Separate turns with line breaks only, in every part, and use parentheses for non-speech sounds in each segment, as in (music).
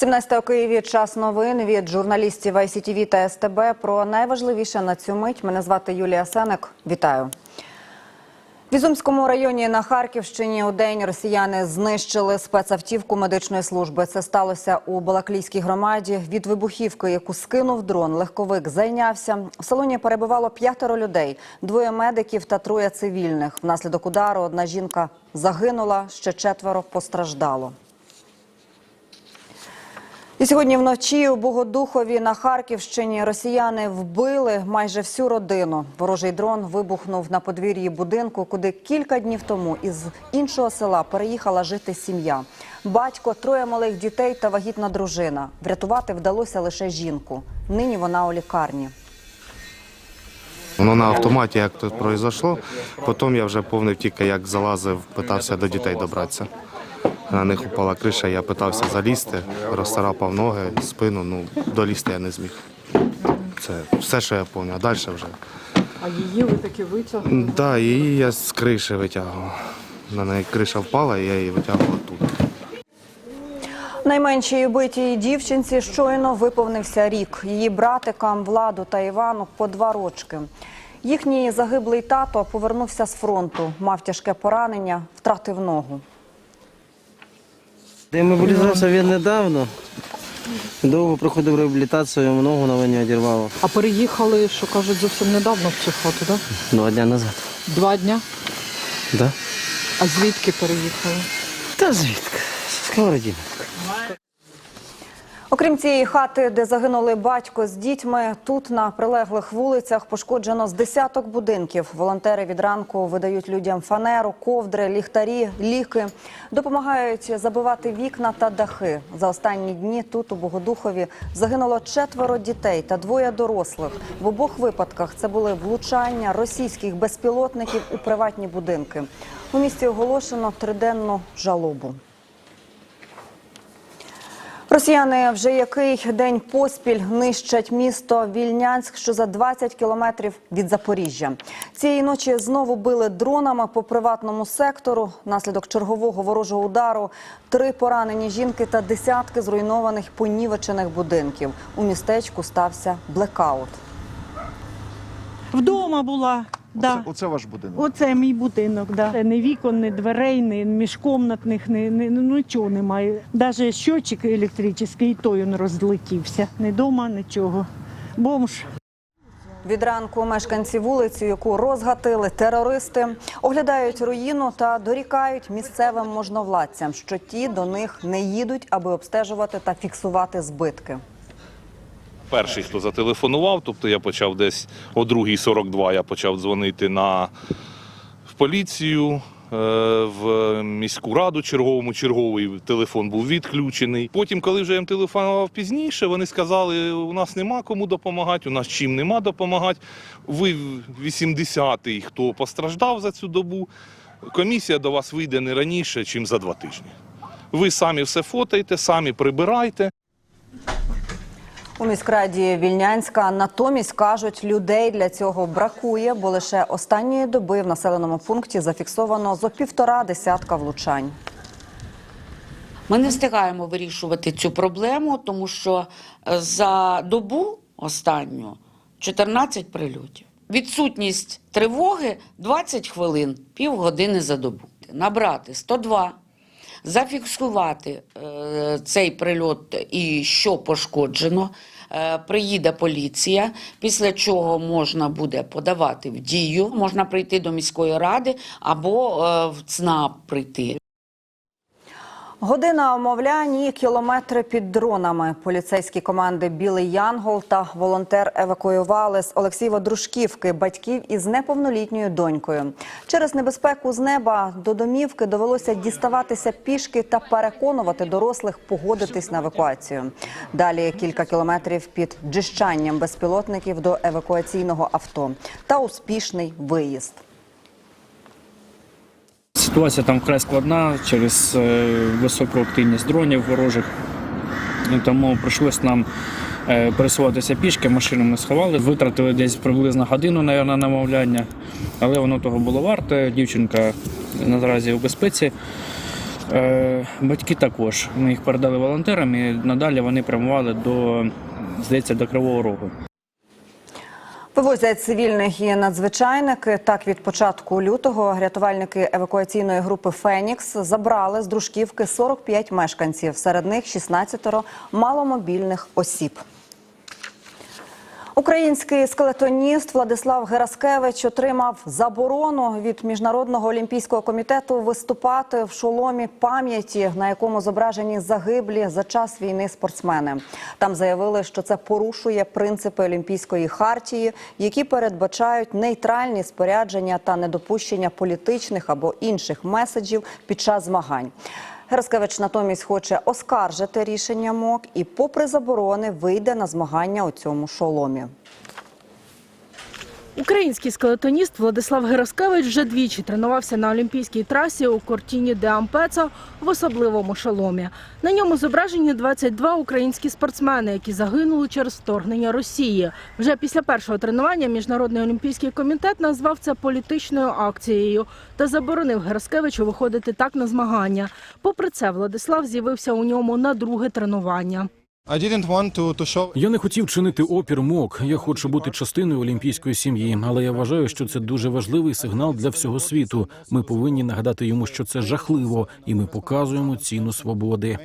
17 у Києві час новин від журналістів ICTV та СТБ про найважливіше на цю мить. Мене звати Юлія Сенек. Вітаю. В Ізумському районі на Харківщині у день росіяни знищили спецавтівку медичної служби. Це сталося у Балаклійській громаді. Від вибухівки, яку скинув дрон, легковик зайнявся. В салоні перебувало п'ятеро людей, двоє медиків та троє цивільних. Внаслідок удару одна жінка загинула, ще четверо постраждало. І сьогодні вночі у Богодухові на Харківщині росіяни вбили майже всю родину. Ворожий дрон вибухнув на подвір'ї будинку, куди кілька днів тому із іншого села переїхала жити сім'я. Батько, троє малих дітей та вагітна дружина. Врятувати вдалося лише жінку. Нині вона у лікарні.
Воно на автоматі, як тут пройшло. Потім я вже повний втік, як залазив, питався до дітей добратися. На них упала криша, я питався залізти, розцарапав ноги, спину, ну долізти я не зміг. Це все, що я пам'ятаю. А далі вже.
А її ви таки витягнули?
Так, да, її я з криші витягував. На неї криша впала, і я її витягував тут.
Найменшій убитій дівчинці щойно виповнився рік. Її братикам Владу та Івану по два рочки. Їхній загиблий тато повернувся з фронту, мав тяжке поранення, втратив ногу.
Демобілізувався він недавно. Довго проходив реабілітацію, ногу на мені одірвало.
А переїхали, що кажуть, зовсім недавно в цю хату, так?
Два дня назад.
Два дня.
Да?
А звідки переїхали?
Та звідки? Сковородіна.
Окрім цієї хати, де загинули батько з дітьми, тут на прилеглих вулицях пошкоджено з десяток будинків. Волонтери від ранку видають людям фанеру, ковдри, ліхтарі, ліки. Допомагають забивати вікна та дахи. За останні дні тут у Богодухові загинуло четверо дітей та двоє дорослих. В обох випадках це були влучання російських безпілотників у приватні будинки. У місті оголошено триденну жалобу. Росіяни вже який день поспіль нищать місто Вільнянськ, що за 20 кілометрів від Запоріжжя. Цієї ночі знову били дронами по приватному сектору. Наслідок чергового ворожого удару три поранені жінки та десятки зруйнованих понівечених будинків. У містечку стався блекаут.
Вдома була. Да.
Оце, оце ваш будинок.
Оце мій будинок, да. Ні вікон, ні дверей, ні міжкомнатних, ні, ні, ну, нічого немає. Навіть щочик електричний, і той він розлетівся. Ні дома, нічого. Бомж.
Від ранку мешканці вулиці, яку розгатили терористи, оглядають руїну та дорікають місцевим можновладцям, що ті до них не їдуть, аби обстежувати та фіксувати збитки.
Перший, хто зателефонував, тобто я почав десь о 2.42 я почав дзвонити на в поліцію, е, в міську раду черговому, черговий телефон був відключений. Потім, коли вже я їм телефонував пізніше, вони сказали, у нас нема кому допомагати, у нас чим нема допомагати. Ви 80-й, хто постраждав за цю добу, комісія до вас вийде не раніше, ніж за два тижні. Ви самі все фотаєте, самі прибирайте.
У міськраді Вільнянська натомість кажуть, людей для цього бракує, бо лише останньої доби в населеному пункті зафіксовано зо півтора десятка влучань.
Ми не встигаємо вирішувати цю проблему, тому що е, за добу останню 14 прильотів. Відсутність тривоги 20 хвилин, півгодини за добу. Набрати 102, зафіксувати е, цей прильот і що пошкоджено. Е, Приїде поліція, після чого можна буде подавати в дію, можна прийти до міської ради або е, в ЦНАП прийти.
Година омовлянь і кілометри під дронами. Поліцейські команди Білий Янгол та волонтер евакуювали з Олексієва-Дружківки батьків із неповнолітньою донькою. Через небезпеку з неба до домівки довелося діставатися пішки та переконувати дорослих погодитись на евакуацію. Далі кілька кілометрів під джищанням безпілотників до евакуаційного авто та успішний виїзд.
Ситуація там вкрай складна через е, високу активність дронів ворожих. Тому прийшлось нам е, пересуватися пішки, машину ми сховали, витратили десь приблизно годину навірно, на мовляння, але воно того було варте. Дівчинка наразі у безпеці. Е, Батьки також. Ми їх передали волонтерам і надалі вони прямували до, здається, до Кривого Рогу.
Вивозять цивільних і надзвичайники. Так, від початку лютого рятувальники евакуаційної групи Фенікс забрали з дружківки 45 мешканців. Серед них 16 маломобільних осіб. Український скелетоніст Владислав Гераскевич отримав заборону від міжнародного олімпійського комітету виступати в шоломі пам'яті, на якому зображені загиблі за час війни спортсмени. Там заявили, що це порушує принципи Олімпійської хартії, які передбачають нейтральні спорядження та недопущення політичних або інших меседжів під час змагань. Гераскевич натомість хоче оскаржити рішення МОК і, попри заборони, вийде на змагання у цьому шоломі.
Український скелетоніст Владислав Гераскевич вже двічі тренувався на олімпійській трасі у Кортіні де Ампецо в особливому шоломі. На ньому зображені 22 українські спортсмени, які загинули через вторгнення Росії. Вже після першого тренування міжнародний олімпійський комітет назвав це політичною акцією та заборонив Гераскевичу виходити так на змагання. Попри це, Владислав з'явився у ньому на друге тренування.
I didn't want to, to show
Я не хотів чинити опір МОК. Я хочу бути частиною олімпійської сім'ї, але я вважаю, що це дуже важливий сигнал для всього світу. Ми повинні нагадати йому, що це жахливо, і ми показуємо ціну свободи.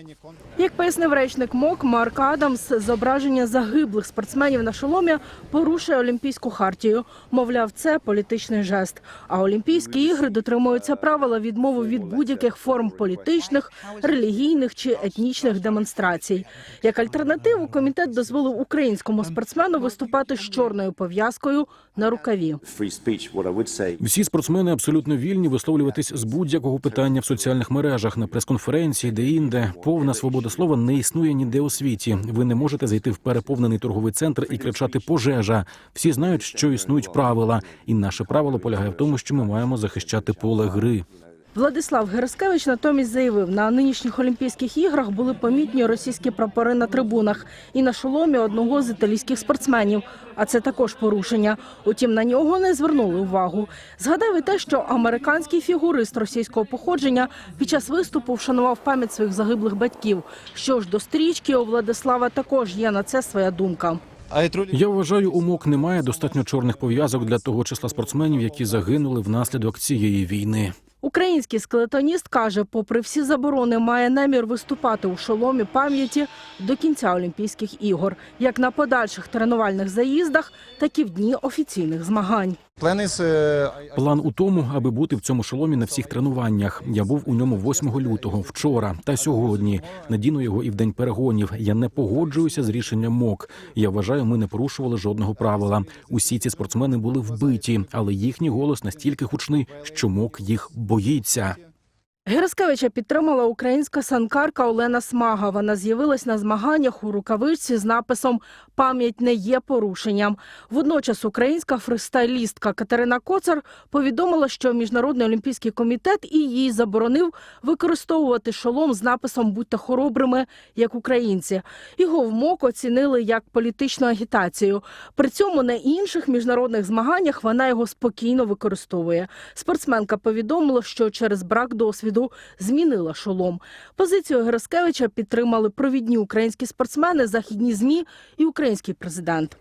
Як пояснив речник МОК Марк Адамс, зображення загиблих спортсменів на шоломі порушує олімпійську хартію. Мовляв, це політичний жест. А Олімпійські ігри дотримуються правила відмови від будь-яких форм політичних, релігійних чи етнічних демонстрацій. Як альтернативу, комітет дозволив українському спортсмену виступати з чорною пов'язкою на рукаві.
Всі спортсмени абсолютно вільні висловлюватись з будь-якого питання в соціальних мережах, на прес-конференції, де інде. Повна свобода слова не існує ніде у світі. Ви не можете зайти в переповнений торговий центр і кричати пожежа. Всі знають, що існують правила, і наше правило полягає в тому, що ми маємо захищати поле гри.
Владислав Гераскевич натомість заявив, на нинішніх Олімпійських іграх були помітні російські прапори на трибунах і на шоломі одного з італійських спортсменів. А це також порушення. Утім, на нього не звернули увагу. Згадав і те, що американський фігурист російського походження під час виступу вшанував пам'ять своїх загиблих батьків. Що ж до стрічки, у Владислава також є на це своя думка.
Я вважаю, у МОК немає достатньо чорних пов'язок для того числа спортсменів, які загинули внаслідок цієї війни.
Український скелетоніст каже, попри всі заборони, має намір виступати у шоломі пам'яті до кінця Олімпійських ігор, як на подальших тренувальних заїздах, так і в дні офіційних змагань.
План у тому, аби бути в цьому шоломі на всіх тренуваннях. Я був у ньому 8 лютого, вчора та сьогодні. Надіну його і в день перегонів. Я не погоджуюся з рішенням МОК. Я вважаю, ми не порушували жодного правила. Усі ці спортсмени були вбиті, але їхній голос настільки гучний, що МОК їх боїться.
Гераскевича підтримала українська санкарка Олена Смага. Вона з'явилась на змаганнях у рукавичці з написом Пам'ять не є порушенням. Водночас українська фристайлістка Катерина Коцар повідомила, що міжнародний олімпійський комітет і їй заборонив використовувати шолом з написом Будьте хоробрими, як українці. Його в МОК оцінили як політичну агітацію. При цьому на інших міжнародних змаганнях вона його спокійно використовує. Спортсменка повідомила, що через брак досвіду змінила шолом. Позицію Гераскевича підтримали провідні українські спортсмени, західні змі і український президент.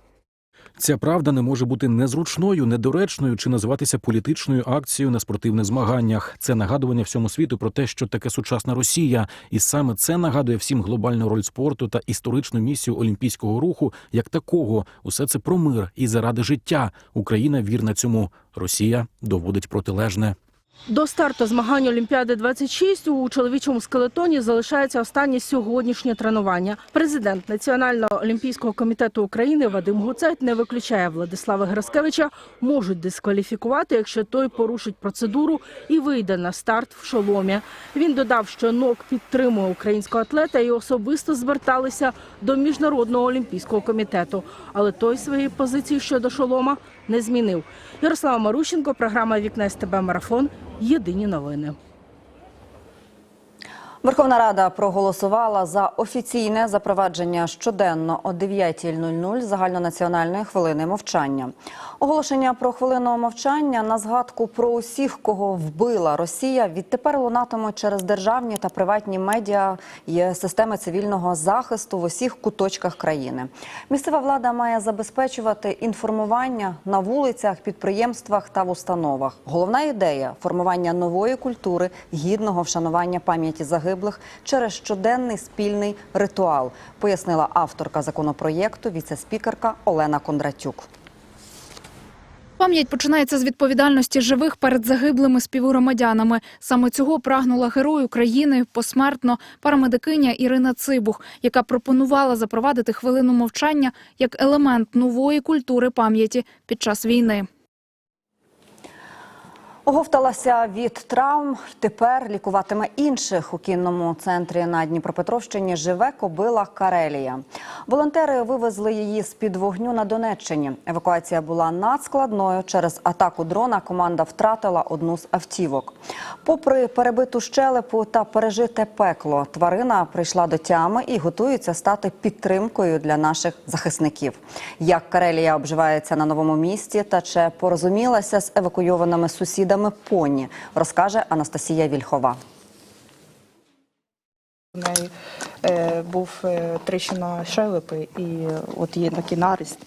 Ця правда не може бути незручною, недоречною чи називатися політичною акцією на спортивних змаганнях. Це нагадування всьому світу про те, що таке сучасна Росія, і саме це нагадує всім глобальну роль спорту та історичну місію олімпійського руху як такого. Усе це про мир і заради життя. Україна вірна цьому. Росія доводить протилежне.
До старту змагань Олімпіади 26 у чоловічому скелетоні залишається останнє сьогоднішнє тренування. Президент Національного олімпійського комітету України Вадим Гуцайт не виключає Владислава Гераскевича. Можуть дискваліфікувати, якщо той порушить процедуру і вийде на старт в шоломі. Він додав, що НОК підтримує українського атлета і особисто зверталися до міжнародного олімпійського комітету. Але той своєї позиції щодо шолома не змінив. Ярослава Марущенко, програма Вікна СТБ Марафон. Єдині новини.
Верховна Рада проголосувала за офіційне запровадження щоденно о 9.00 загальнонаціональної хвилини мовчання. Оголошення про хвилину мовчання на згадку про усіх, кого вбила Росія, відтепер лунатимуть через державні та приватні медіа і системи цивільного захисту в усіх куточках країни. Місцева влада має забезпечувати інформування на вулицях, підприємствах та в установах. Головна ідея формування нової культури гідного вшанування пам'яті загиблих через щоденний спільний ритуал, пояснила авторка законопроєкту, віце-спікерка Олена Кондратюк.
Пам'ять починається з відповідальності живих перед загиблими співгромадянами. Саме цього прагнула герой України посмертно парамедикиня Ірина Цибух, яка пропонувала запровадити хвилину мовчання як елемент нової культури пам'яті під час війни.
Оговталася від травм. Тепер лікуватиме інших у кінному центрі на Дніпропетровщині. Живе кобила Карелія. Волонтери вивезли її з під вогню на Донеччині. Евакуація була надскладною. Через атаку дрона команда втратила одну з автівок. Попри перебиту щелепу та пережите пекло, тварина прийшла до тями і готується стати підтримкою для наших захисників. Як Карелія обживається на новому місці та чи порозумілася з евакуйованими сусідами поні, розкаже Анастасія Вільхова.
Е, був е, тріщина щелепи і от є такий наріст.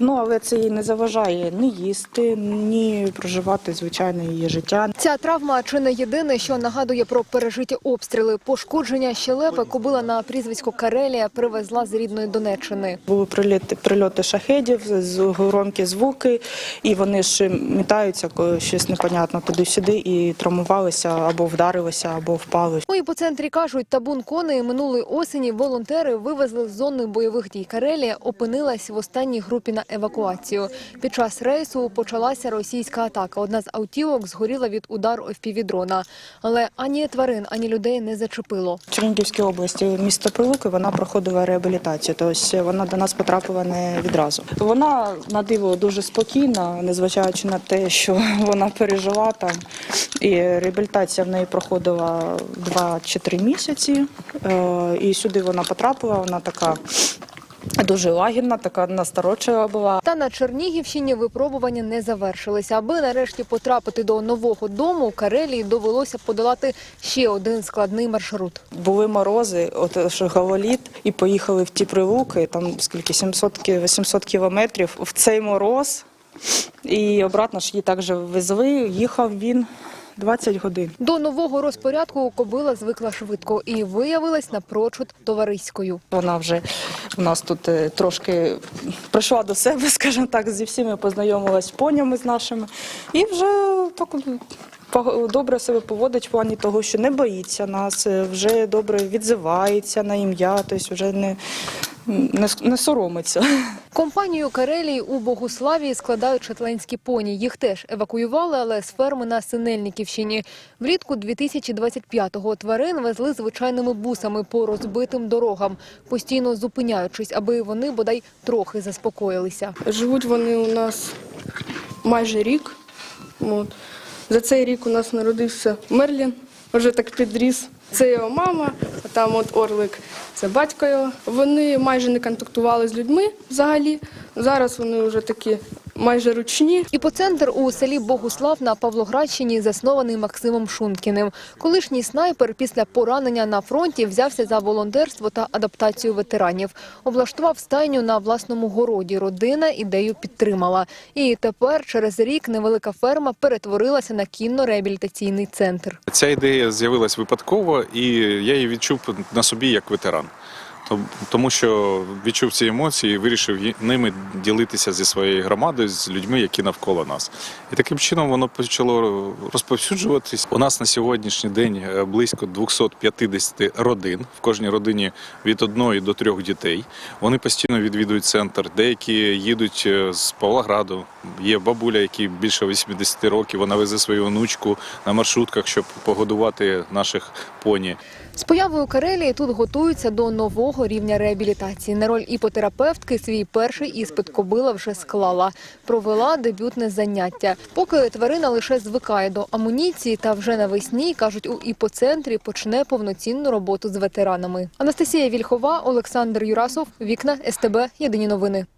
Ну, але це їй не заважає ні їсти, ні проживати звичайне її життя.
Ця травма чи не єдине, що нагадує про пережиті обстріли. Пошкодження щелепи кобила на прізвисько Карелія привезла з рідної Донеччини.
Були прильоти, прильоти шахедів, громкі звуки, і вони ж мітаються, коли щось непонятно туди-сюди, і травмувалися або вдарилися, або впали.
У іпоцентрі кажуть, табун коней минулої осені волонтери вивезли з зони бойових дій. Карелія опинилась в останній групі на евакуацію. Під час рейсу почалася російська атака. Одна з автівок згоріла від удару дрона. Але ані тварин, ані людей не зачепило.
В Чернігівській області, місто Прилуки, вона проходила реабілітацію, тобто вона до нас потрапила не відразу. Вона на диво дуже спокійна, незважаючи на те, що (laughs) вона пережила там. І реабілітація в неї проходила 2 чи 3 місяці. Е, І сюди вона потрапила, вона така дуже лагідна, така насторожлива була.
Та на Чернігівщині випробування не завершилися. Аби нарешті потрапити до нового дому, Карелії довелося подолати ще один складний маршрут.
Були морози, от що гололід, і поїхали в ті прилуки, там скільки 700 ки- 800 кілометрів в цей мороз. І обратно ж її також везли. Їхав він 20 годин.
До нового розпорядку кобила звикла швидко і виявилась напрочуд товариською.
Вона вже у нас тут е, трошки прийшла до себе, (laughs) скажімо так, зі всіми познайомилась з понями з нашими, і вже так добре себе поводить в плані того, що не боїться нас, е, вже добре відзивається на ім'я, тобто вже не, не, не соромиться.
Компанію Карелії у Богуславії складають шотландські поні. Їх теж евакуювали, але з ферми на Синельниківщині. Влітку 2025-го тварин везли звичайними бусами по розбитим дорогам, постійно зупиняючись, аби вони бодай трохи заспокоїлися.
Живуть вони у нас майже рік. От. За цей рік у нас народився Мерлін, вже так підріс. Це його мама, а там от Орлик, це батько його. Вони майже не контактували з людьми взагалі. Зараз вони вже такі майже ручні.
Іпоцентр у селі Богуслав на Павлоградщині заснований Максимом Шунткіним. Колишній снайпер після поранення на фронті взявся за волонтерство та адаптацію ветеранів. Облаштував стайню на власному городі. Родина ідею підтримала. І тепер через рік невелика ферма перетворилася на кінно-реабілітаційний центр.
Ця ідея з'явилась випадково, і я її відчув на собі як ветеран. Том- Тому що відчув ці емоції і вирішив ними ділитися зі своєю громадою, з людьми, які навколо нас. І таким чином воно почало розповсюджуватись. У нас на сьогоднішній день е, близько 250 родин. В кожній родині від одної до трьох дітей. Вони постійно відвідують центр. Деякі їдуть е, з Павлограду. Є бабуля, якій більше 80 років. Вона везе свою онучку на маршрутках, щоб погодувати наших поні.
З появою Карелії тут готуються до нового високого рівня реабілітації. На роль іпотерапевтки свій перший іспит кобила вже склала. Провела дебютне заняття. Поки тварина лише звикає до амуніції, та вже навесні, кажуть, у іпоцентрі почне повноцінну роботу з ветеранами. Анастасія Вільхова, Олександр Юрасов, Вікна, СТБ, Єдині новини.